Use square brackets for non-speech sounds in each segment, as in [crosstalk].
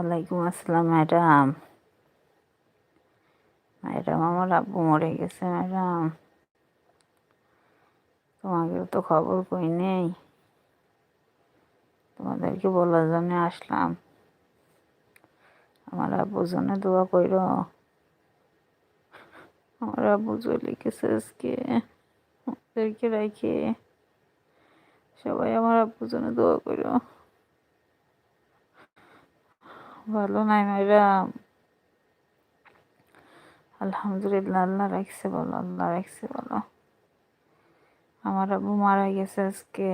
ওয়ালাইকুম আসসালাম, madam. Madam, আমার আব্বু মরে গেছে, ম্যাডাম। তোমাকেও তো খবর কই নেই। তোমাদেরকে বলার জন্য আসলাম। আমার আব্বুর জন্য দোয়া কইর। আমার আব্বু চলে গেছে আজকে। ওদেরকে রেখে। সবাই আমার আব্বুর জন্য দোয়া কইর। ভালো নাই ম্যাডাম আলহামদুলিল্লাহ, আল্লাহ রাখছে বলো আল্লাহ রাখছে বলো আমার আব্বু মারা গেছে আজকে।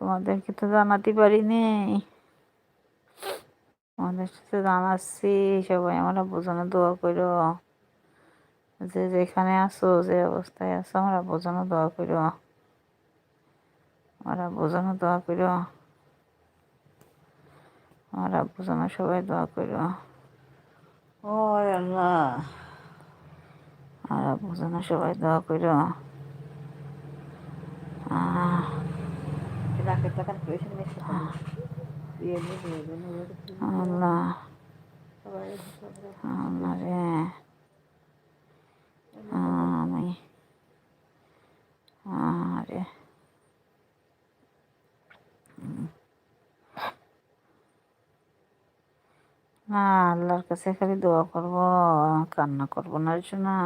তোমাদেরকে তো জানাতে পারিনি। তোমাদের সাথে জানাচ্ছি, সবাই আমার আব্বুর জন্য দোয়া করো। যে যেখানে আছো, যে অবস্থায় আছো, আমার আব্বুর জন্য দোয়া করো। আমার আব্বুর জন্য দোয়া করো। আমার আব্বুর জন্য সবাই দোয়া করো ও আল্লাহ আর আব্বুর জন্য সবাই দোয়া করো আল্লাহ আল্লাহ রে আমি আরে না আল্লাহর কাছে খালি দোয়া করব, কান্না করব না না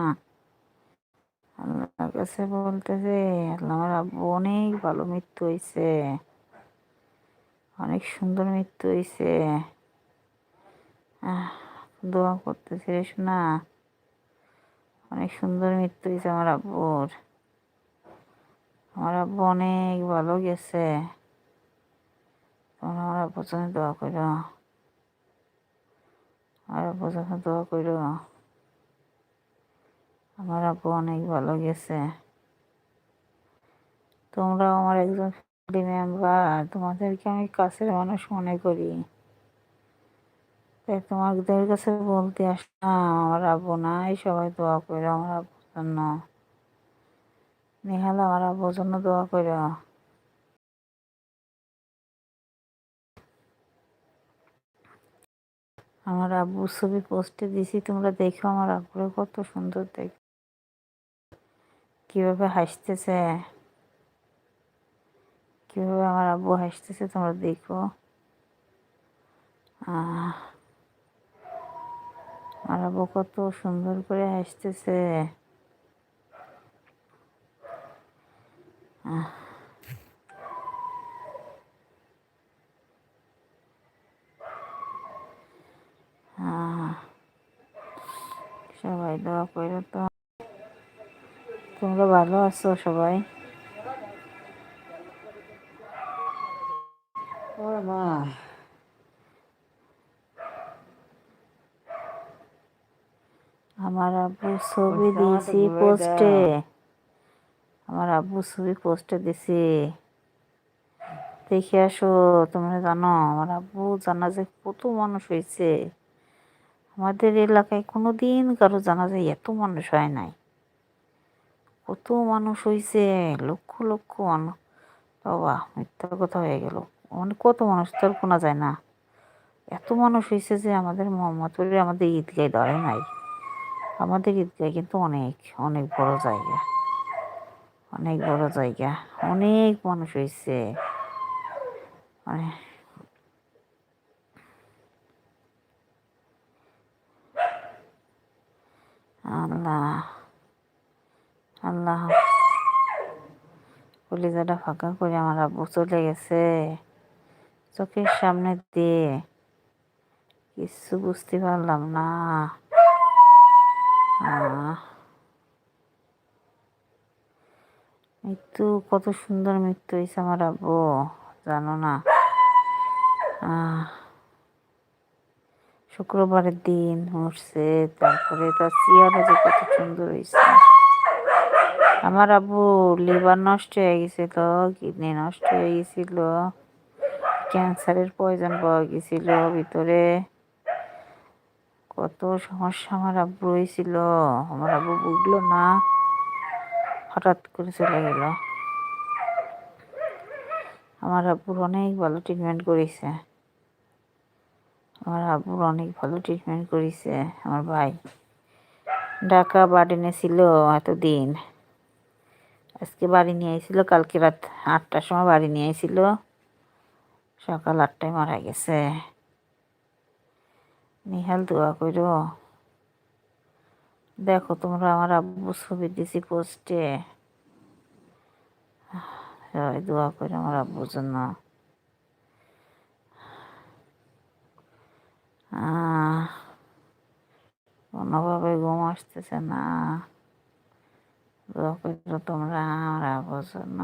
আল্লাহর কাছে বলতেছে, আল্লাহ আমার আব্বু অনেক ভালো মৃত্যু হয়েছে অনেক সুন্দর মৃত্যু হয়েছে দোয়া করতেছে শোনা অনেক সুন্দর মৃত্যু হয়েছে আমার আব্বুর। আমার আব্বু অনেক ভালো গেছে। তোমরা আমার আব্বুর জন্য দোয়া করো। আমার আব্বুর জন্য দোয়া করো আমার আব্বু অনেক ভালো গেছে। তোমরাও আমার একজন ফ্যামিলি মেম্বার তোমাদেরকে আমি কাছের মানুষ মনে করি। তাই তোমাদের কাছে বলতে আসলাম, আমার আব্বু নাই, সবাই দোয়া করো আমার আব্বুর জন্য। নেহাল আমার আব্বুর জন্য দোয়া করো আমার আব্বুর ছবি পোস্টে দিছি, তোমরা দেখো আমার আব্বুরে কত সুন্দর দেখ। কীভাবে হাসতেছে। কীভাবে আমার আব্বু হাসতেছে তোমরা দেখো। আমার আব্বু কত সুন্দর করে হাসতেছে। সবাই দোয়া করে তো। তোমরা ভালো আছো সবাই? মা। আমার আব্বু ছবি দিয়েছি পোস্টে। আমার আব্বু ছবি পোস্টে দিছি দেখে আসো তোমরা জানো আমার আব্বু জানা যে কত মানুষ হয়েছে। আমাদের এলাকায় কোনো দিন কারও জানা যায় এত মানুষ হয় নাই। কত মানুষ হয়েছে লক্ষ লক্ষ মানুষ বাবা, মিথ্যা কথা হয়ে গেল। মানে কত মানুষ তো আর শোনা যায় না। এত মানুষ হয়েছে যে আমাদের মোহাম্মদপুরে আমাদের ঈদগায় ধরে নাই। আমাদের ঈদগায় কিন্তু অনেক অনেক বড় জায়গা। অনেক বড় জায়গা। অনেক মানুষ হয়েছে মানে আল্লাহ। আল্লাহ। কলিজাটা ফাঁকা করে আমার আব্বু চলে গেছে। চোখের সামনে দিয়ে। কিছু বুঝতে পারলাম না। মৃত্যু কত সুন্দর মৃত্যু হয়েছে আমার আব্বু। জানো না। শুক্রবারের দিন মরছে তারপরে তার চেয়ারও যে কত সুন্দর হয়েছে। আমার আব্বু লিভার নষ্ট হয়ে গেছিল, কিডনি নষ্ট হয়ে গেছিল, ক্যান্সারের পয়জন পাওয়া গেছিল ভিতরে। কত সমস্যা আমার আব্বু হয়েছিল, আমার আব্বু বুঝলো না, হঠাৎ করে চলে গেল। আমার আব্বুর অনেক ভালো ট্রিটমেন্ট করেছে। আমার আব্বুর অনেক ভালো ট্রিটমেন্ট করেছে, আমার ভাই। ঢাকা বার্ডেনে ছিল এতদিন। আজকে বাড়ি নিয়ে আইছিল, কালকে রাত আটটার সময় বাড়ি নিয়ে আইছিল। সকাল আটটায় মারা গেছে। নিহাল দোয়া করো। দেখো তোমরা আমার আব্বু ছবি দিছি পোস্টে দোয়া করে আমার আব্বুর জন্য। কোনোভাবে ঘুম আসতেছে না। করো তোমরা আমরা আব্বুর জন্য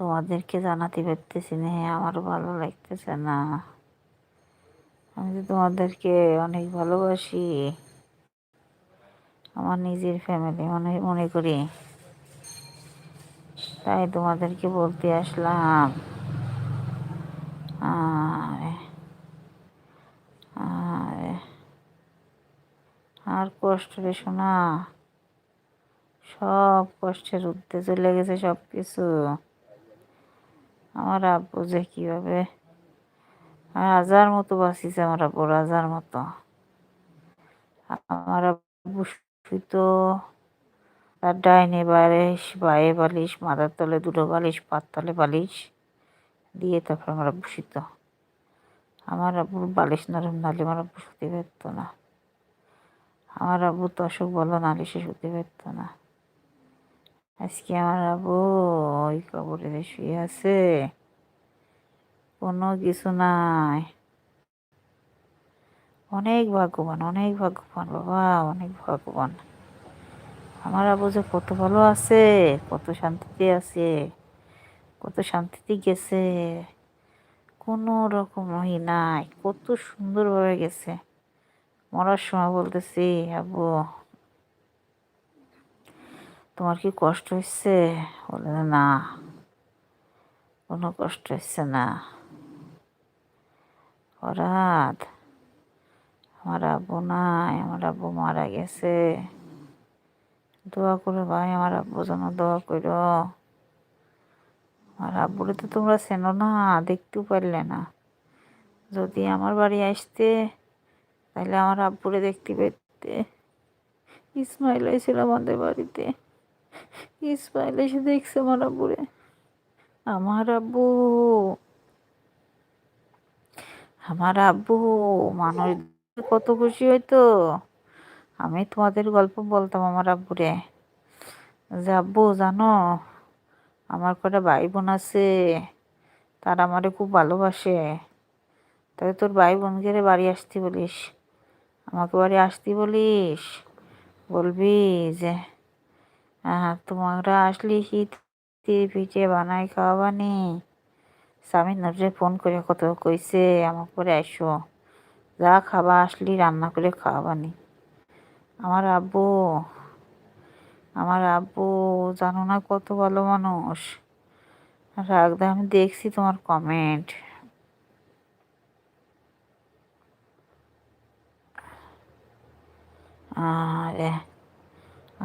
তোমাদেরকে জানাতে পারতেছি না আমারও ভালো লাগতেছে না। আমি তো তোমাদেরকে অনেক ভালোবাসি। আমার নিজের ফ্যামিলি মনে মনে করি। তাই তোমাদেরকে বলতে আসলাম। আর কষ্ট রে শোনা সব কষ্টের উঠতে চলে গেছে সব কিছু আমার আব্বু যে কীভাবে? রাজার মতো বাঁচিছে আমার আব্বু, রাজার মতো। আমার আব্বু শুতো তার ডাইনে বালিশ, বায়ে বালিশ, মাথার তলে দুটো বালিশ পাত তলে বালিশ। দিয়ে তারপর আমার আব্বু শুতো আমার আব্বুর বালিশ নরম, নালে আমার আব্বু শুতে পারতো না। আমার আব্বু তশক বলো নালিশে শুতে পারতো না। আজকে আমার আব্বু ওই কবরে শুয়ে আছে, কোনো কিছু নাই। অনেক ভাগ্যবান অনেক ভাগ্যবান, বাবা, অনেক ভাগ্যবান। আমার আবু যে কত ভালো আছে, কত শান্তিতে আছে। কত শান্তিতে গেছে। কোনো রকম ই নাই। কত সুন্দরভাবে গেছে। মরার সময় বলতেছি আবু তোমার কি কষ্ট হচ্ছে বলে, না, কোনো কষ্ট হচ্ছে না। হরাত আমার আব্বু নাই, আমার আব্বু মারা গেছে। দোয়া করো ভাই, আমার আব্বু যেন দোয়া করো। আমার আব্বুরে তো তোমরা চেনো না, দেখতেও পারলে না। যদি আমার বাড়ি আসতে, তাহলে আমার আব্বুরে দেখতে পেতে ইসমাইল এসেছিল আমাদের বাড়িতে। ইসমাইল এসে দেখছে আমার আব্বুরে। আমার আব্বু আমার আব্বু, মানুষ কত খুশি হইতো। আমি তোমাদের গল্প বলতাম আমার আব্বুরে। যে আব্বু, জানো আমার কটা ভাই বোন আছে, তারা আমারে খুব ভালোবাসে। তাহলে তোর ভাই বোনকে বাড়ি আসতে বলিস? আমাকে বাড়ি আসতে বলিস? বলবি যে হ্যাঁ তোমরা আসলে শীত পিঠে বানাই খাওয়াবানি। স্বামী নজরে ফোন করে কত কইছে আমার করে আসো যা খাবা, আসলি, রান্না করে খাওয়াবানি। আমার আব্বু আমার আব্বু জানো না কত ভালো মানুষ। রাখদা আমি দেখছি তোমার কমেন্ট আরে,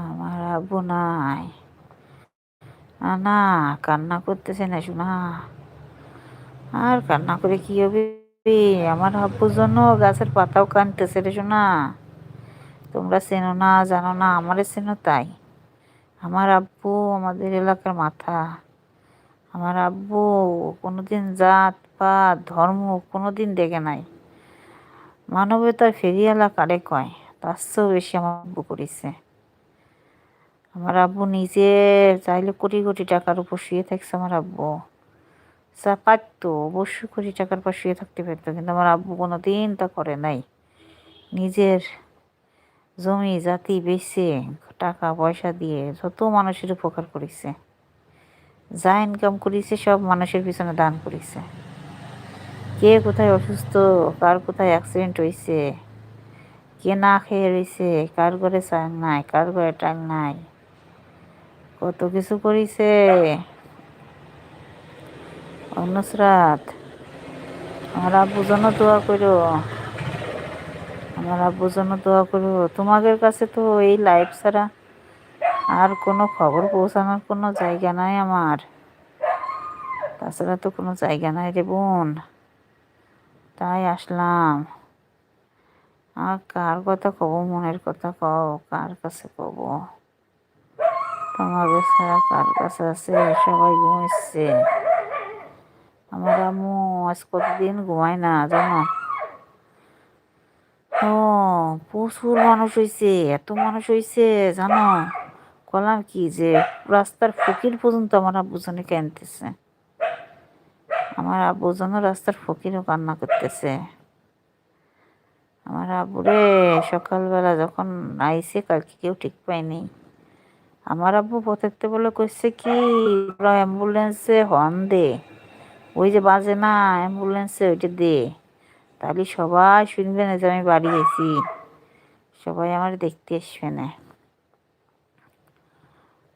আমার আব্বু নাই। না, কান্না করতেছে না শোনা আর কান্না করে কি হবে? আমার আব্বুর জন্য গাছের পাতাও কানতেছে রে শোনা তোমরা চেনো না, জানো না, আমারে চেনো তাই। আমার আব্বু আমাদের এলাকার মাথা। আমার আব্বু কোনোদিন জাত, পাত, ধর্ম কোনোদিন দেখে নাই। মানবতার ফেরিয়ালা কারে কয়? তার চেয়েও বেশি আমার আব্বু করেছে। আমার আব্বু নিজে চাইলে কোটি কোটি টাকার উপর শুয়ে থাকছে আমার আব্বু। যা পারতো অবশ্যই কোটি টাকার পর শুয়ে থাকতে পারতো, কিন্তু আমার আব্বু কোনো দিন তা করে নাই। নিজের জমি, জাতি বেছে টাকা, পয়সা দিয়ে যত মানুষের উপকার করেছে। যা ইনকাম করেছে, সব মানুষের পিছনে দান করেছে। কে কোথায় অসুস্থ, কার কোথায় অ্যাক্সিডেন্ট হয়েছে, কে না খেয়ে রয়েছে, কার ঘরে চাল নাই, কার ঘরে টাং নাই, কত কিছু করেছে। অনুসরাত আমার আব্বু জন্য দোয়া করো। আমার আব্বুর জন্য দোয়া করো। তোমাদের কাছে তো এই লাইফ ছাড়া আর কোনো খবর পৌঁছানোর কোনো জায়গা নাই আমার। তাছাড়া তো কোনো জায়গা নাই রে বোন। তাই আসলাম। আর কার কথা কব? মনের কথা কও। কার কাছে কব? তোমাকে ছাড়া কার কাছে আছে? সবাই ঘুমাচ্ছে আমার আম্মু আজ কতদিন ঘুমায় না জানো? ও, প্রচুর মানুষ হয়েছে এত মানুষ হয়েছে জানো? কলাম কি যে, রাস্তার ফকির পর্যন্ত আমার আব্বু জনে কানতেছে আমার আব্বু যেন রাস্তার ফকিরও কান্না করতেছে। আমার আব্বুরে সকালবেলা যখন আইসে কালকে কেউ ঠিক পায়নি। আমার আব্বু পথেরতে বলে কইছে কি অ্যাম্বুলেন্সে হর্ন দে। ওই যে বাজে না অ্যাম্বুলেন্সে ওইটা দে। তাহলে সবাই শুনবে না যে আমি বাড়ি গেছি। সবাই আমার দেখতে আসবে না।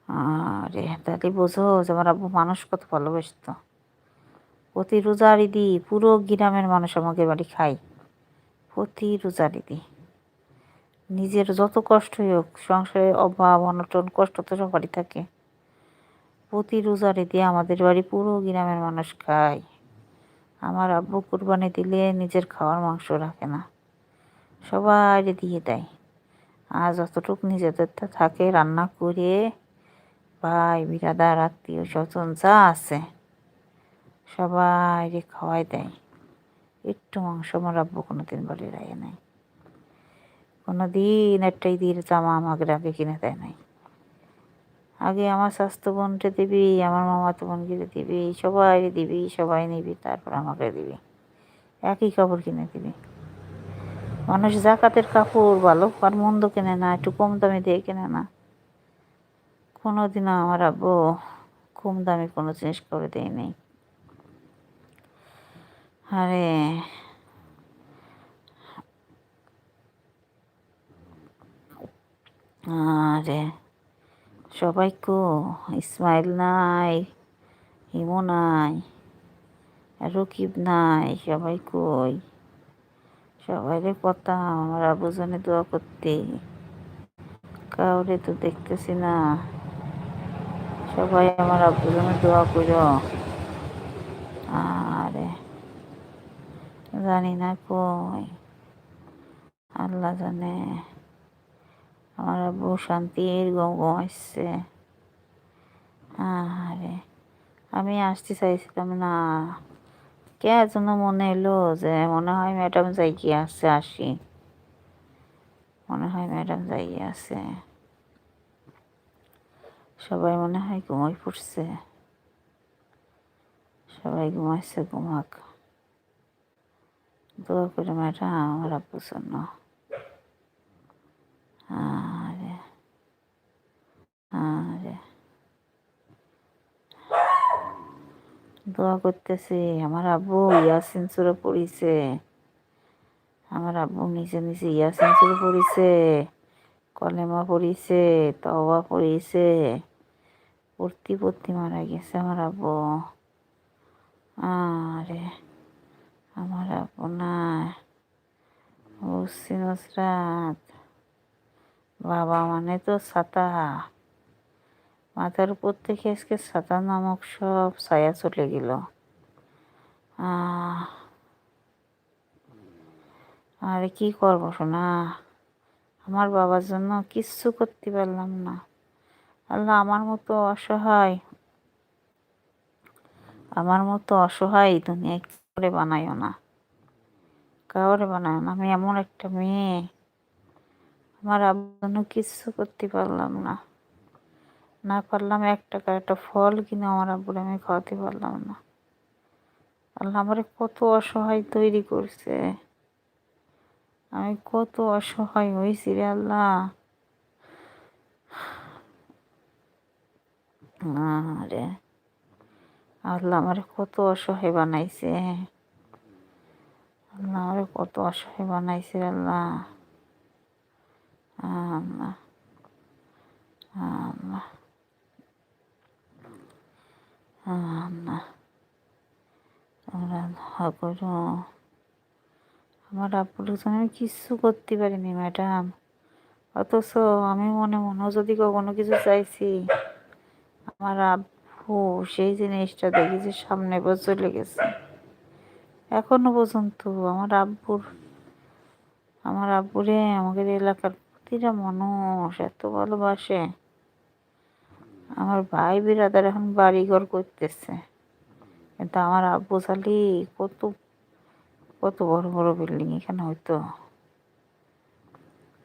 আরে, তাহলে বোঝো যে আমার আব্বু মানুষ কত ভালোবাসত। প্রতি রোজার ঈদি পুরো গ্রামের মানুষ আমাকে বাড়ি খায়। প্রতি রোজার ঈদি নিজের যত কষ্টই হোক, সংসারে অভাব, অনটন, কষ্ট তো সবারই থাকে। প্রতি রোজার ঈদে আমাদের বাড়ি পুরো গ্রামের মানুষ খায়। আমার আব্বু কুরবানি দিলে নিজের খাওয়ার মাংস রাখে না। সবাই দিয়ে দেয়। আর যতটুকু নিজেদেরটা থাকে রান্না করে, ভাই, বিরাদার, আত্মীয় স্বজন যা আছে সবাই খাওয়াই দেয়। একটু মাংস আমার আব্বু কোনো দিন বলে রায় নাই। কোনো দিন একটাই দিয়ে জামা আমাকে আগে কিনে দেয় নাই। আগে আমার স্বাস্থ্য বোনকে দিবি, আমার মামাতো বোনকে দিবি সবাই দিবি, সবাই নিবি, তারপর আমাকে দিবি। একই কাপড় কিনে দিবি। মানুষ জাকাতের কাপড় ভালো আর মন্দ কেনে না, একটু কম দামে দিয়ে কেনে না। কোনো দিনও আমার আব্বু কম দামে কোনো জিনিস করে দেয় নেই আরে। আরে। সবাই কো, ইসমাইল নাই হিমো নাই, রকিব নাই, সবাই কই? সবাইরে কথা আমার আবুজনে দোয়া করতে। কাউরে তো দেখতেছি না। সবাই আমার আব্বুজনে দোয়া করো। আরে, জানি না কই। আল্লাহ জানে। আমার আব্বু শান্তির গম ঘুমাইছে আরে আমি আসতে চাইছিলাম না। কে যেন মনে এলো যে মনে হয় ম্যাডাম যাইয়ে আছে আসি। মনে হয় ম্যাডাম যাই আছে সবাই মনে হয় ঘুমাই পড়ছে। সবাই ঘুমাইছে, ঘুমাক। দোয়া করে ম্যাডাম, আমার আব্বুর জন্য। আরে আরে। দোয়া করতেছি, আমার আব্বু ইয়াসিন সুরে পড়িছে। আমার আব্বু নিচে নিচে ইয়াসিন সুরে পড়িছে, কলেমা পড়িছে তবা পড়িছে। পড়তি পড়তি মারা গেছে আমার আব্বু। আরে, আমার আব্বু না। বাবা মানে তো ছাতা। মাথার উপর থেকে আজকে সাদা নামক সব ছায়া চলে গেল। আরে কি করব শোনা আমার বাবার জন্য কিচ্ছু করতে পারলাম না। আল্লাহ আমার মতো অসহায়, আমার মতো অসহায় দুনিয়া করে বানাইও না। কাউরে বানায় না, আমি এমন একটা মেয়ে। আমার আব্বুর জন্য কিচ্ছু করতে পারলাম না। না পারলাম এক টাকা, একটা ফল কিনে আমার আব্বুর আমি খাওয়াতে পারলাম না। আল্লাহ আমার কত অসহায় তৈরি করছে। আমি কত অসহায় হয়েছি রে আল্লাহ। আরে, আল্লাহ আমার কত অসহায় বানাইছে। আল্লাহ আমার কত অসহায় বানাইছে আল্লাহ। আল্লাহ আল্লাহ। তোমরা করো আমার আব্বুর জন্য আমি কিচ্ছু করতে পারিনি, ম্যাডাম। অথচ আমি মনে মনে যদি কখনো কিছু চাইছি, আমার আব্বু সেই জিনিসটা দেখি যে সামনে চলে গেছে। এখনও পর্যন্ত আমার আব্বুর, আমার আব্বুরে আমাদের এলাকার প্রতিটা মানুষ এত ভালোবাসে। আমার ভাই বিরাদার এখন বাড়িঘর করতেছে। কিন্তু আমার আব্বু শালি কত কত বড় বড় বিল্ডিং এখানে হয়তো।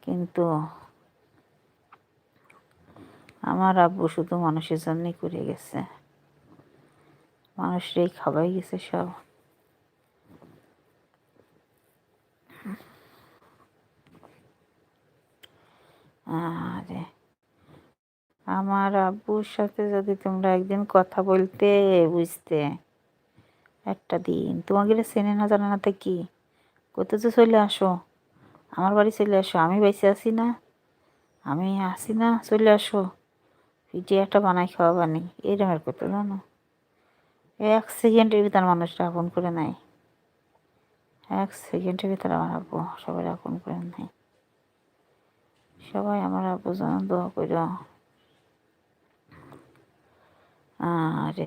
কিন্তু আমার আব্বু শুধু মানুষের জন্যই করে গেছে। মানুষরাই খাবাই গেছে সব। আরে আমার আব্বুর সাথে যদি তোমরা একদিন কথা বলতে, বুঝতে। একটা দিন। তোমাকে চেনে না, জানে না তো কি? কোথাও তো চলে আসো? আমার বাড়ি চলে আসো। আমি বেঁচে আছি না? আমি আসি না? চলে আসো। পিঠে একটা বানাই খাওয়া খাওয়াবানি এইরকমের করতে জানো? এক সেকেন্ডের ভিতরে মানুষটা আপন করে নেয়। এক সেকেন্ডের ভিতরে আমার আব্বু সবাই আপন করে নেয়। সবাই আমার আব্বু যেন দোয়া কর আরে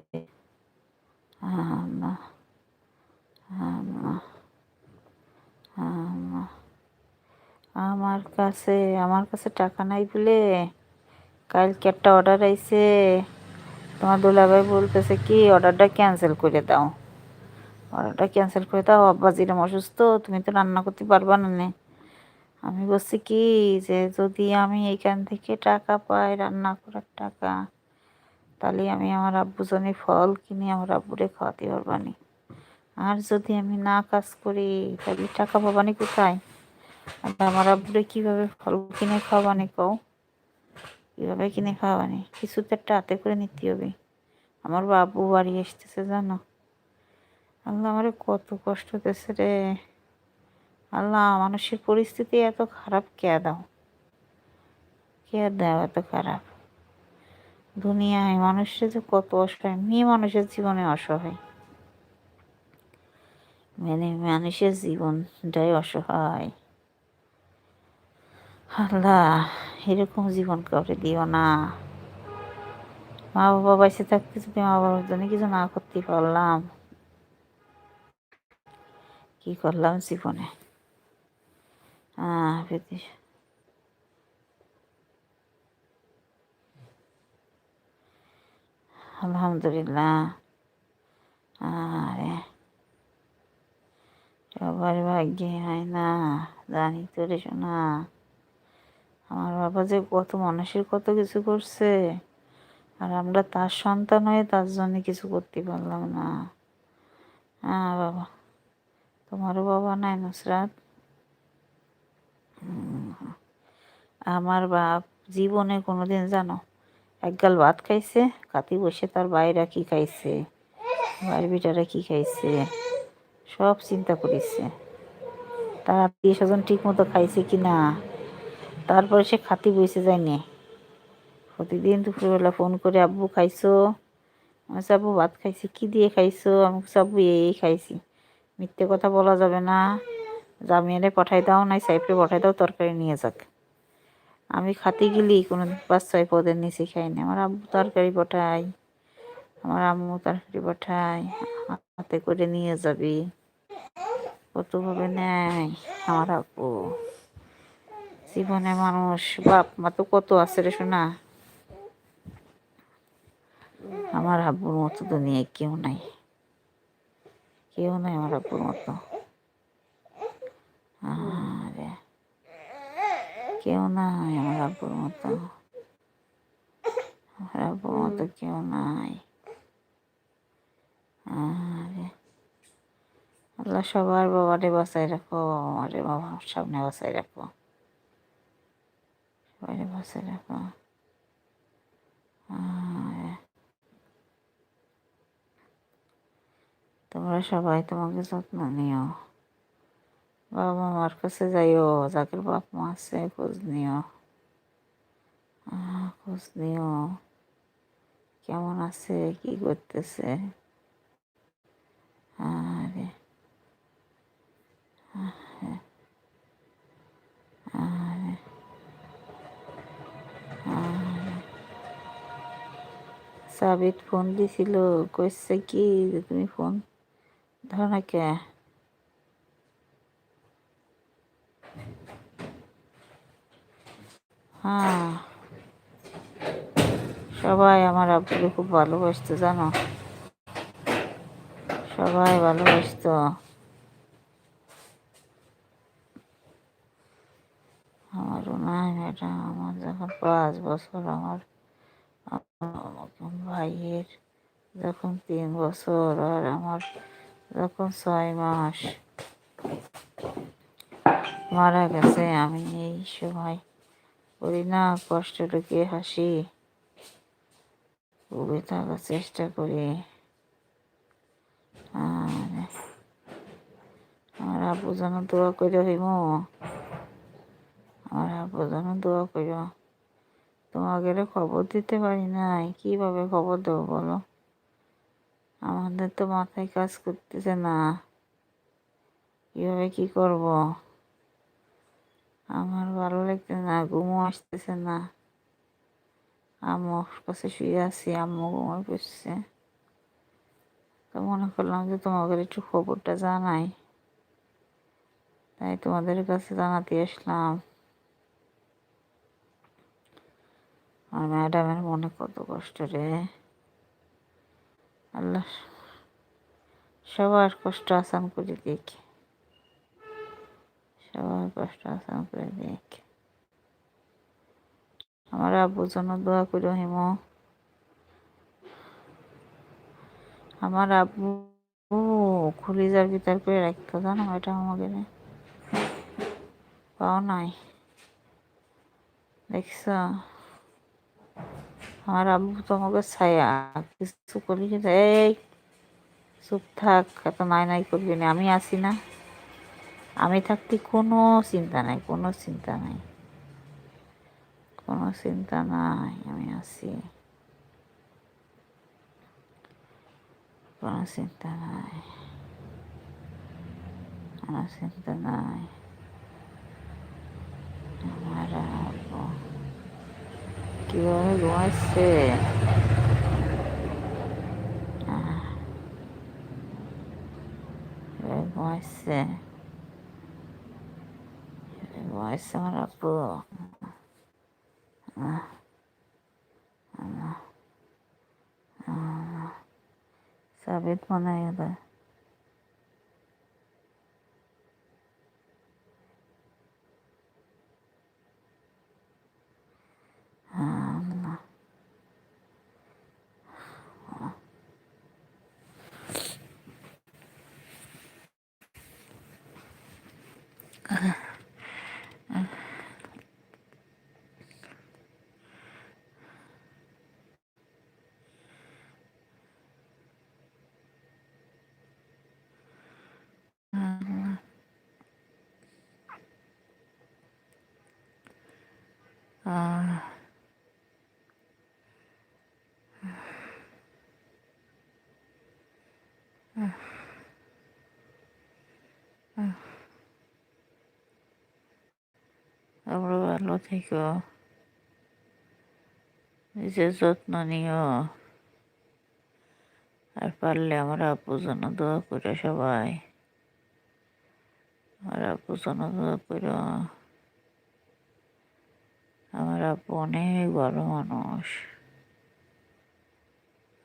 আমার কাছে আমার কাছে টাকা নাই বলে কালকে একটা অর্ডার আইছে। তোমার দুলাভাই বলতেছে কি অর্ডারটা ক্যান্সেল করে দাও। অর্ডারটা ক্যান্সেল করে দাও আব্বাজিরাম অসুস্থ, তুমি তো রান্না করতে পারবা না আমি বলছি কি, যে যদি আমি এইখান থেকে টাকা পাই রান্না করার টাকা তাহলে আমি আমার আব্বু জনে ফল কিনে আমার আব্বুরে খাওয়াতে পারবানি আর যদি আমি না কাজ করি, তাহলে টাকা পাবানি কোথায়? আর আমার আব্বুরে কীভাবে ফল কিনে খাওয়াবানি কও? কীভাবে কিনে খাওয়াবানি কিছু তো একটা হাতে করে নিতে হবে। আমার বাবু বাড়ি আসতেছে, জানো? আল্লাহ আমার কত কষ্ট হতেছে রে। আল্লাহ, মানুষের পরিস্থিতি এত খারাপ, কে দাও? কে দাও এত খারাপ? দুনিয়ায় মানুষের যে কত অসহায়, মেয়ে মানুষের জীবনে অসহায়। মানে মানুষের জীবনটাই অসহায়। আল্লাহ, এরকম জীবন কাউরে দিও না। মা বাবা বাইসে থাকতে যদি মা বাবার জন্য কিছু না করতে পারলাম, কি করলাম জীবনে? আহ আলহামদুলিল্লাহ। আরে, সবার ভাগ্যে হয় না, জানি তো রে শোনা আমার বাবা যে কত মানুষের কত কিছু করছে, আর আমরা তার সন্তান হয়ে তার জন্য কিছু করতে পারলাম না। হ্যাঁ বাবা। তোমারও বাবা নাই নুসরাত? আমার বাপ জীবনে কোনোদিন জানো একগাল ভাত খাইছে কাতি বসে তার বাইরা কি খাইছে বাইর বিটারা কি খাইছে, সব চিন্তা করেছে। তার আত্মীয় স্বজন ঠিক মতো খাইছে কি না, তারপরে সে খাতি বসে যায়নি প্রতিদিন দুপুরবেলা ফোন করে, আব্বু, খাইছো? আমি আব্বু, ভাত খাইছি, কি দিয়ে খাইছো? আমি আব্বু, এই খাইছি। মিথ্যে কথা বলা যাবে না। জামিয়ারে পাঠাই দাও, নাই সাইফে পাঠাই দাও, তরকারি নিয়ে যাক। আমি খাতে গেলি কোনো পাঁচ, ছয় পদের নিচে খাই না আমার আব্বু তরকারি পাঠাই আমার আম্মু তরকারি পাঠাই হাতে করে নিয়ে যাবি। কতভাবে নেয় আমার আব্বু। জীবনে মানুষ, বাপ মা তো কত আছে রে শোনা আমার আব্বুর মতো দুনিয়ায় কেউ নাই। কেউ নাই আমার আব্বুর মতো। কেউ নাই আমার আব্বুর মতো। আমার আব্বুর মতো কেউ নাই। আল্লাহ সবার বাবারে বাসায় রাখো বাবা সামনে বাসায় রাখো। সবাই বাসায় রাখো। তোমরা সবাই তোমাকে যত্ন নিও। বাবা মার কাছে যাইও, যাকের বাপ মা আছে, খোঁজ নিও। খোঁজ নিও। কেমন আছে? কি করতেছে? আরে। সাবিত ফোন দিছিল, কইছে কি তুমি ফোন ধরো না কে? হ্যাঁ। সবাই আমার আব্বুকে খুব ভালোবাসতো, জানো? সবাই ভালোবাসতো। আমার নাই ম্যাডাম আমার যখন পাঁচ বছর আমার আমার ভাইয়ের যখন তিন বছর, আর আমার যখন ছয় মাস, মারা গেছে। আমি এই সময় করি না, কষ্ট হাসি। ডুবে থাকার চেষ্টা করি। আমার আব্বু যেন দোয়া করে হইম আমার আব্বু যেন দোয়া করো তোমাকে খবর দিতে পারি নাই, কীভাবে খবর দেবো বলো? আমাদের তো মাথায় কাজ করতেছে না। কীভাবে কি করব? আমার ভালো লাগছে না, ঘুমও আসতেছে না। আম্মুর কাছে শুয়ে আছি, আম্মু ঘুমায় পড়ছে তো মনে করলাম যে তোমাদের একটু খবরটা জানাই। তাই তোমাদের কাছে জানাতে আসলাম। আর ম্যাডামের মনে কত কষ্ট রে। আল্লাহ, সবার কষ্ট আসান করে দিক সবার কষ্ট আসান করে দিক আমার আব্বুর জন্য দোয়া করে হিম। আমার আব্বু খুলিজার ভিতর করে রাখতো, জানো এটা আমাকে পাও নাই। দেখছ? আমার আব্বু তোমাকে ছায়া, কিছু করলি এই, চুপ থাক, এত নাই নাই করবি না। আমি আসি না। আমি থাকতে কোনো চিন্তা নাই কোনো চিন্তা নাই কোনো চিন্তা নাই আমি আছি কোনো চিন্তা নাই কোনো চিন্তা নাই আমার আব্বু কীভাবে ঘুমাচ্ছে ঘুমাচ্ছে ঘুমাচ্ছে আমার আব্বু সাবিত মনে হয় [sighs] তোমরা ভালো থেকো। নিজের যত্ন নিও। আর পারলে আমার আব্বু জন্য দোয়া করে সবাই। আমার আব্বু জন্য দোয়া করো। আমার আব্বু অনেক ভালো মানুষ।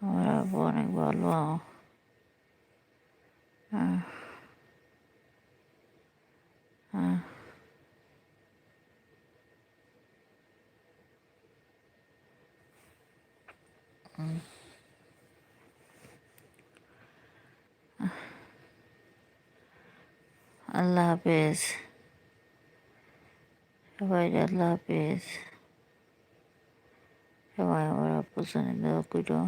আমার আব্বু অনেক ভালো। হ্যাঁ হ্যাঁ আল্লাহ হাফেজ। সবাই আল্লাহ হাফেজ। সবাই আমার আপসনে দেওয়া করো।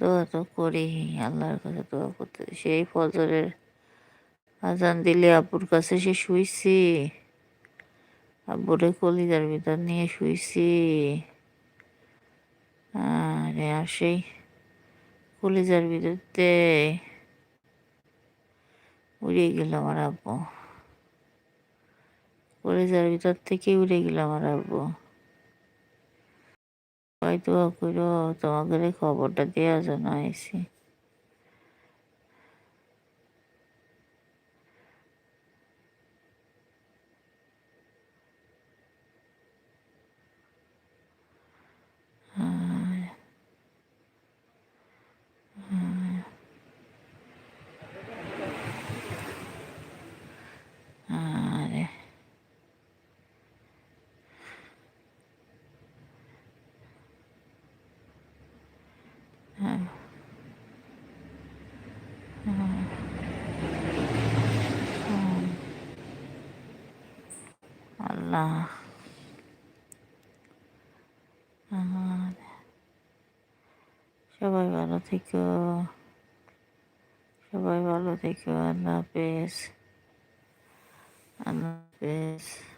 দোয়া তো করি, আল্লাহর কাছে দোয়া করতে সেই ফজরের আজান দিলে আব্বুর কাছে সে শুইছি। আব্বুরে কলিজার ভিতর নিয়ে শুইছি। আরে আর সেই কলিজার ভিতরতে উড়িয়ে গেল আমার আব্বু। কলেজার ভিতর থেকে উড়ে গেল আমার আব্বু। করো তোমাকে খবরটা দেওয়ার জন্য আইসি আরে আল্লাহ। আমার সবাই ভালো থেকো। সবাই ভালো থেকো। আল্লাহ হাফেজ। আল্লাহ হাফেজ।